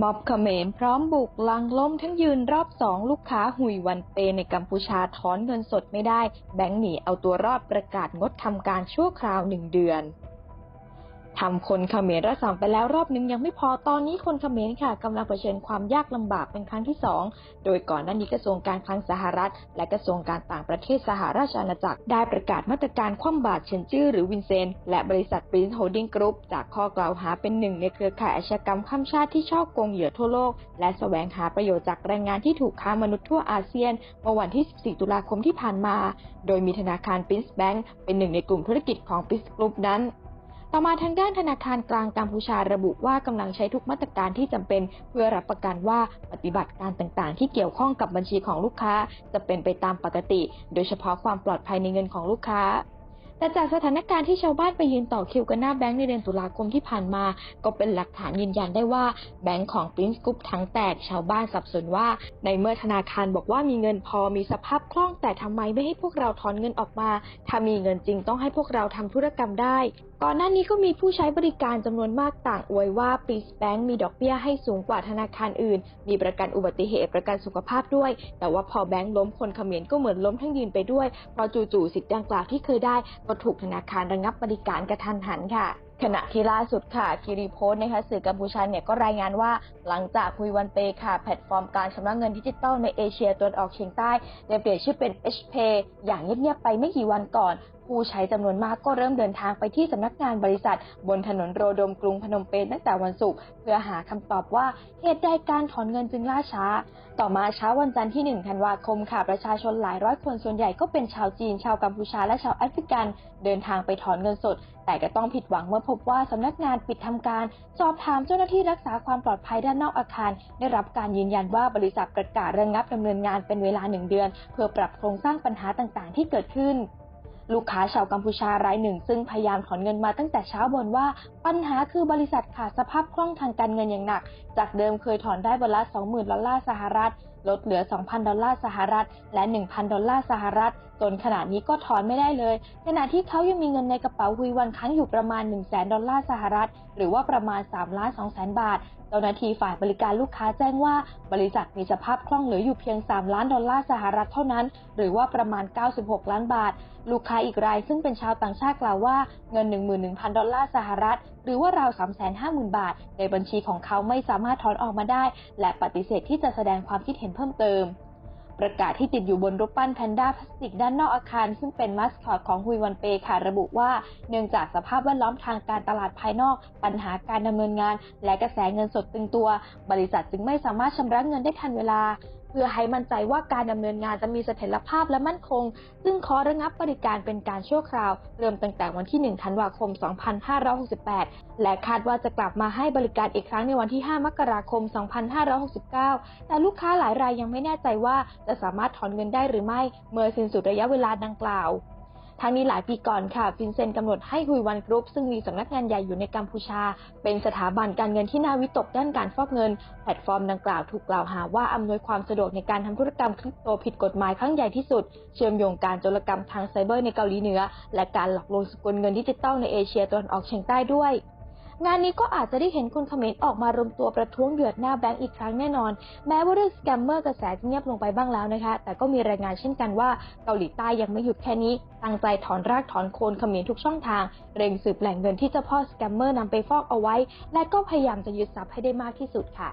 ม็อบเขมรพร้อมบุกลังล้มทั้งยืนรอบสองลูกค้าหุยวันเปในกัมพูชาถอนเงินสดไม่ได้ แบงก์หนีเอาตัวรอดประกาศงดทำการชั่วคราวหนึ่งเดือน ทำคนเขมรระสำไปแล้วรอบนึงยังไม่พอตอนนี้คนเขมรค่ะกำลังเผชิญความยากลำบากเป็นครั้งที่สองโดยก่อนหน้านี้กระทรวงการคลังสหรัฐ และกระทรวงการต่างประเทศสหราชอาณาจักร ได้ประกาศมาตรการคว่ำบาตรเฉินจื้อหรือวินเซน และบริษัทปรินซ์โฮลดิ้งกรุ๊ปจากข้อกล่าวหาเป็นหนึ่งในเครือข่ายอาชญากรรมข้ามชาติที่ช่อโกงเหยื่อทั่วโลก และแสวงหาประโยชน์จากแรงงานที่ถูกค้ามนุษย์ทั่วอาเซียนเมื่อวันที่ 14 ตุลาคมที่ผ่านมา โดยมีธนาคารปรินซ์แบงก์เป็นหนึ่งในกลุ่มธุรกิจของปรินซ์กรุ๊ปนั้น ต่อมาทางด้านธนาคารกลางกัมพูชาระบุว่ากำลังใช้ทุกมาตรการที่จำเป็นเพื่อรับประกันว่าปฏิบัติการต่างๆ ที่เกี่ยวข้องกับบัญชีของลูกค้า จะเป็นไปตามปกติ โดยเฉพาะความปลอดภัยในเงินของลูกค้า แต่จากสถานการณ์ที่ชาวบ้านไปยืนต่อคิวกันหน้าแบงก์ในเดือนตุลาคมที่ผ่านมา ก็เป็นหลักฐานยืนยันได้ว่าแบงก์ของ Prince Group ทั้งแตกชาวบ้านสับสนว่า ในเมื่อธนาคารบอกว่ามีเงินพอมีสภาพคล่องแต่ทำไมไม่ให้พวกเราถอนเงินออกมา ถ้ามีเงินจริงต้องให้พวกเราทำธุรกรรมได้ก่อนหน้านี้ก็มีผู้ใช้บริการจำนวนมากต่างอวยว่า p r i n c e Bank มีดอกเบี้ยให้สูงกว่าธนาคารอื่น มีประกันอุบัติเหตุประกันสุขภาพด้วย แต่ว่าพอแบงค์ล้มคนเขมรก็เหมือนล้มทั้งยืนไปด้วยเพราะจู่ๆสิทธิ์ดังกล่าวที่เคยได้ ก็ถูกธนาคารระงับบริการกระทันหันค่ะ ขณะที่ล่าสุดค่ะคิริโพสนะคะสื่อกัมพูชาเนี่ยก็รายงานว่าหลังจากคุยวันเปค่ะแพลตฟอร์มการชำระเงินดิจิตอลในเอเชียตะวันออกเฉียงใต้ได้เปลี่ยนชื่อเป็น HPay อย่างเงียบๆไปไม่กี่วันก่อน ผู้ใช้จำนวนมากก็เริ่มเดินทางไปที่สำนักงานบริษัท บนถนนโรดมกรุงพนมเปญตั้งแต่วันศุกร์เพื่อหาคำตอบว่าเหตุใดการถอนเงินจึงล่าช้า ต่อมาเช้าวันจันทร์ที่ 1 ธันวาคมค่ะประชาชนหลายร้อยคนส่วนใหญ่ก็เป็นชาวจีน ชาวกัมพูชาและชาวแอฟริกัน เดินทางไปถอนเงินสดแต่ก็ต้องผิดหวังเมื่อพบว่าสำนักงานปิดทำการ สอบถามเจ้าหน้าที่รักษาความปลอดภัยด้านนอกอาคาร ได้รับการยืนยันว่าบริษัทประกาศระงับดำเนินงานเป็นเวลาหนึ่งเดือน เพื่อปรับโครงสร้างปัญหาต่างๆ ที่เกิดขึ้นลูกค้าชาวกัมพูชารายหนึ่ง ซึ่งพยายามถอนเงินมาตั้งแต่เช้าบนว่า ปัญหาคือบริษัทขาดสภาพคล่องทางการเงินอย่างหนัก จากเดิมเคยถอนได้วันละ 20,000 ดอลลาร์สหรัฐ ลดเหลือ 2,000 ดอลลาร์สหรัฐ และ 1,000 ดอลลาร์สหรัฐ จนขณะนี้ก็ถอนไม่ได้เลย ขณะที่เขายังมีเงินในกระเป๋าฮุยวันค้างอยู่ประมาณ100,000ดอลลาร์สหรัฐ หรือว่าประมาณ3ล้าน2แสนบาท เจ้าหน้าที่ฝ่ายบริการลูกค้าแจ้งว่า บริษัทมีสภาพคล่องเหลืออยู่เพียง 3 ล้านดอลลาร์สหรัฐเท่านั้น หรือว่าประมาณ 96 ล้านบาท ลูกค้าอีกรายซึ่งเป็นชาวต่างชาติกล่าวว่าเงิน 11,000 ดอลลาร์สหรัฐ หรือว่าราว 350,000 บาท ในบัญชีของเขาไม่สามารถถอนออกมาได้ และปฏิเสธที่จะแสดงความคิดเห็นเพิ่มเติม ประกาศที่ติดอยู่บนรูปปั้นแพนด้าพลาสติกด้านนอกอาคาร ซึ่งเป็นมัสคอตของฮุยวันเปค่ะระบุว่า เนื่องจากสภาพแวดล้อมทางการตลาดภายนอก ปัญหาการดำเนินงาน และกระแสเงินสดตึงตัว บริษัทจึงไม่สามารถชำระเงินได้ทันเวลา เพื่อให้มั่นใจว่าการดำเนินงานจะมีเสถียรภาพและมั่นคงซึ่งขอระงับบริการเป็นการชั่วคราว เริ่มตั้งแต่วันที่ 1 ธันวาคม 2568 และคาดว่าจะกลับมาให้บริการอีกครั้งในวันที่ 5 มกราคม 2569 แต่ลูกค้าหลายรายยังไม่แน่ใจว่าจะสามารถถอนเงินได้หรือไม่ เมื่อสิ้นสุดระยะเวลาดังกล่าว ทั้งนี้หลายปีก่อนค่ะ ฟินเซนกำหนดให้ฮุยวันกรุ๊ปซึ่งมีสำนักงานใหญ่อยู่ในกัมพูชา เป็นสถาบันการเงินที่น่าวิตกด้านการฟอกเงิน แพลตฟอร์มดังกล่าวถูกกล่าวหาว่าอำนวยความสะดวกในการทำธุรกรรมคริปโตผิดกฎหมายครั้งใหญ่ที่สุด เชื่อมโยงการโจรกรรมทางไซเบอร์ในเกาหลีเหนือ และการหลอกลวงสกุลเงินดิจิตอลในเอเชียตะวันออกเฉียงใต้ด้วย งานนี้ก็อาจจะได้เห็นคนเขมรออกมารวมตัวประท้วงเดือดหน้าแบงก์อีกครั้งแน่นอน แม้ว่าเรื่องสแกมเมอร์กระแสจะเงียบลงไปบ้างแล้วนะคะ แต่ก็มีรายงานเช่นกันว่าเกาหลีใต้ยังไม่หยุดแค่นี้ตั้งใจถอนรากถอนโคนเขมรทุกช่องทาง เร่งสืบแหล่งเงินที่เจ้าพ่อสแกมเมอร์นำไปฟอกเอาไว้ และก็พยายามจะยึดทรัพย์ให้ได้มากที่สุดค่ะ